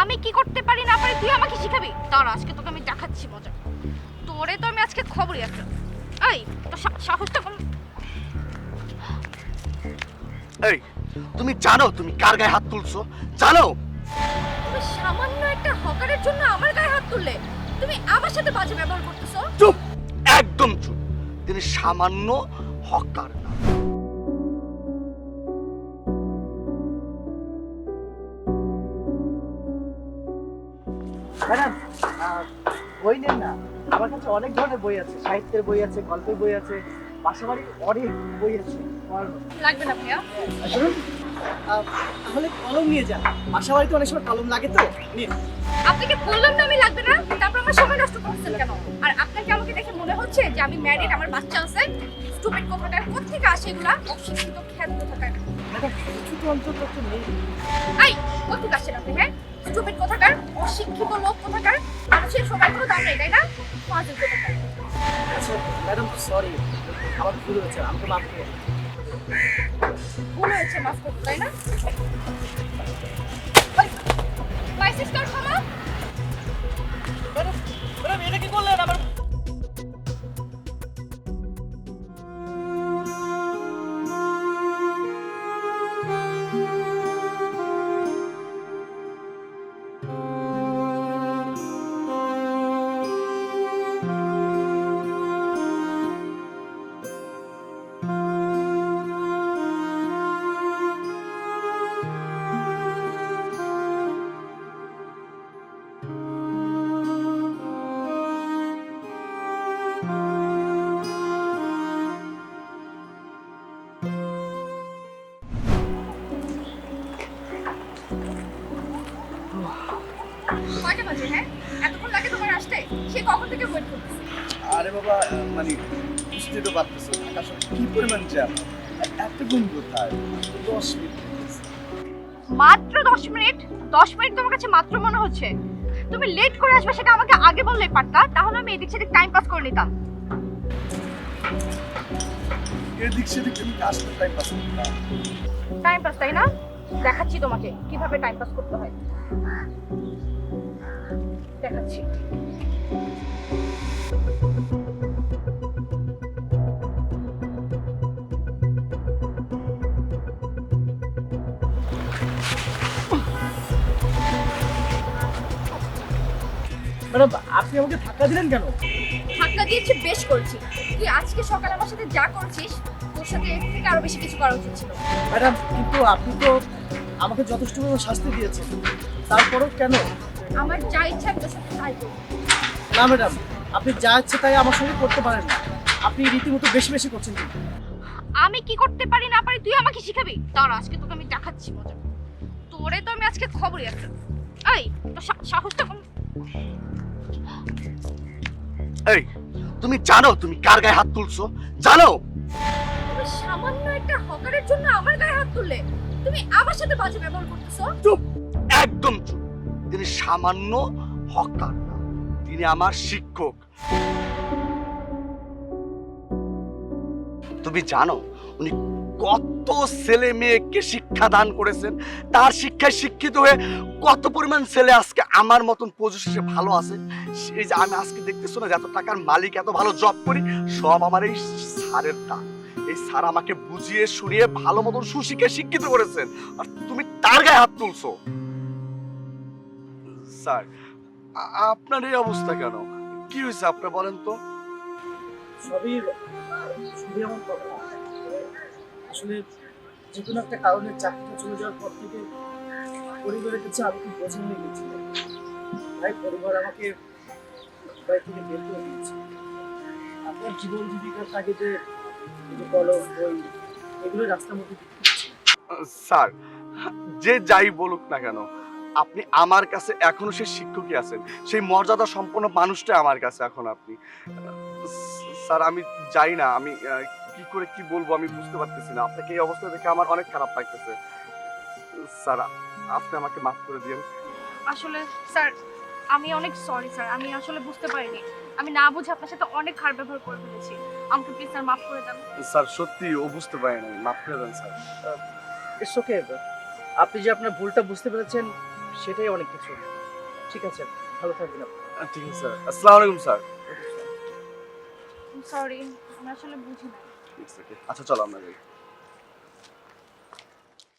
আমি কি করতে পারি না পারি তুই আমাকে শিখাবি? তার আজকে তোকে আমি দেখাচ্ছি মজা। তোরে তো আমি আজকে খবরই একটা। এই তো সাহসটা কম। এই তুমি জানো তুমি কার গায়ে হাত তুলছো? জানো? তুমি সামান্য একটা হকারের জন্য আমার গায়ে হাত তুললে তুমি আমার সাথে বাজে ব্যবহার করতেছো? চুপ! একদম চুপ! তিনি সামান্য হকার। ম্যাডাম বই নেন না। আমার কাছে অনেক ধরনের বই আছে সাহিত্যের বই আছে গল্পের বই আছে পাশাপাশি অনেক বই আছে। লাগবে না ভাইয়া? শুনুন তাহলে কলম নিয়ে যান। বাসা বাড়িতে অনেক সময় কলম লাগে তো নিন। আপনাকে বললাম না আমি লাগবে না তারপর আমার সময় নষ্ট করছেন কেন? আর আপনাকে আমাকে দেখে মনে হচ্ছে যে আমি ম্যারিড আমার বাচ্চা আছে স্টুপিড কোথাকার কোথেকে আসে এগুলা? অশিক্ষিত খ্যাত কোথাকার। কিছু তো অন্তত নেই। এই কোথেকে আসেন আপনি হ্যাঁ? অশিক্ষিত লোক কোথাকার? মানুষের সবাই কোনো দাম নেই তাই না? ফাজিল কোথাকার? আচ্ছা ম্যাডাম সরি আমার ভুল হয়েছে আমাকে মাফ করে ভুল হয়েছে মাফ করব তাই না? লাইসেন্স কার্ড কয়টা বাজে হ্যাঁ? এতক্ষণ লাগে তোমার আসতে? সে কখন থেকে ওয়েট করতেছে? আরে বাবা মানে বুঝতে তো পারতেছো আসলে কি পরিমাণ জ্যাম এত গুণ কোথায়? দশ মিনিট মাত্র দশ মিনিট? দশ মিনিট তোমার কাছে মাত্র মনে হচ্ছে? তুমি লেট করে আসবে সেটা আমাকে আগে বললেই পারতা তাহলে আমি এদিক সেদিক টাইম পাস করে নিতাম। এদিক সেদিক তুমি আসতে টাইম পাস টাইম পাস তাই না? দেখাচ্ছি তোমাকে কীভাবে টাইম পাস করতে হয়। দেখাচ্ছি। ম্যাডাম আপনি আমাকে ধাক্কা দিলেন কেন? ধাক্কা দিয়েছি বেশ করেছি। তুই আজকে সকালে আমার সাথে যা করছিস তোর সাথে এর থেকে আরও বেশি কিছু করা উচিত ছিল। ম্যাডাম কিন্তু আপনি তো আমাকে যথেষ্ট পরিমাণ শাস্তি দিয়েছেন। তারপরেও কেন? আমার যা ইচ্ছা আমি তোর সাথে তাই করব। না ম্যাডাম আপনি যা ইচ্ছে তাই আমার সঙ্গে করতে পারেন না। আপনি রীতিমতো বেশি বেশি করছেন কিন্তু। আমি কি করতে পারি না পারি তুই আমাকে শিখাবি? দাঁড়া আজকে তোকে আমি দেখাচ্ছি মজা। তোরে তো আমি আজকে খবরই একটা। এই তো সাহসটা কম এই তুমি জানো তুমি কার গায়ে হাত তুলছো? জানো? তুমি সামান্য একটা হকারের জন্য আমার গায়ে হাত তুললে তুমি আমার সাথে বাজে ব্যবহার করতেছো? চুপ একদম চুপ। তিনি সামান্য হকার না, তিনি আমার শিক্ষক। তুমি জানো, উনি কত ছেলে মেয়েকে শিক্ষা দান করেছেন, তার শিক্ষায় শিক্ষিত হয়ে কত পরিমাণ ছেলে আজকে আমার মতন পজিশনে ভালো আছে। সেই যে আমি আজকে দেখতেছো না এত টাকার মালিক, এত ভালো জব করি, সব আমার এই স্যারের দান। এই স্যার আমাকে বুঝিয়ে, শুনিয়ে, ভালো মতন সুশিক্ষায় শিক্ষিত করেছেন। আর তুমি তার গায়ে হাত তুলছো। স্যার আপনার এই অবস্থা কেন? কি হয়েছে আপনি বলেন তো? সবই সবই আমার কথা। আসলে যে কোনো একটা কারণে চাকরিটা চলে যাওয়ার পর থেকে পরিবারের কাছে আমি খুব বোঝা হয়ে গেছিল তাই পরিবার আমাকে বাড়ি থেকে বের করে দিয়েছে। আপনার জীবন জীবিকার তাগিদে যে কলম বই এগুলো রাস্তার মধ্যে স্যার যে যাই বলুক না কেন আপনি আমার কাছে এখনও সেই শিক্ষকই আছেন। সেই মর্যাদা সম্পন্ন মানুষটা আমার কাছে এখন আপনি। স্যার আমি যাই না আমি কি করে কি বলব আমি বুঝতে পারতেছি না। আপনাকে এই অবস্থা দেখে আমার অনেক খারাপ লাগতেছে। স্যার আপনি আমাকে মাফ করে দিন আসলে স্যার আমি অনেক সরি স্যার। আমি আসলে বুঝতে পারিনি। আমি না বুঝে আপনার সাথে অনেক খারাপ ব্যবহার করে ফেলেছি। আমাকে প্লিজ স্যার মাফ করে দেন। স্যার সত্যি ও বুঝতে পারে নাই। মাফ করে দেন স্যার। ইটস ওকে আপনি যে আপনার ভুলটা বুঝতে পেরেছেন সেটাই অনেক কিছু। ঠিক আছে ভালো থাকবেন আপনি। ঠিক আছে স্যার। আসসালামু আলাইকুম স্যার। সরি আমরা আসলে বুঝি না আচ্ছা চলো আমরা যাই।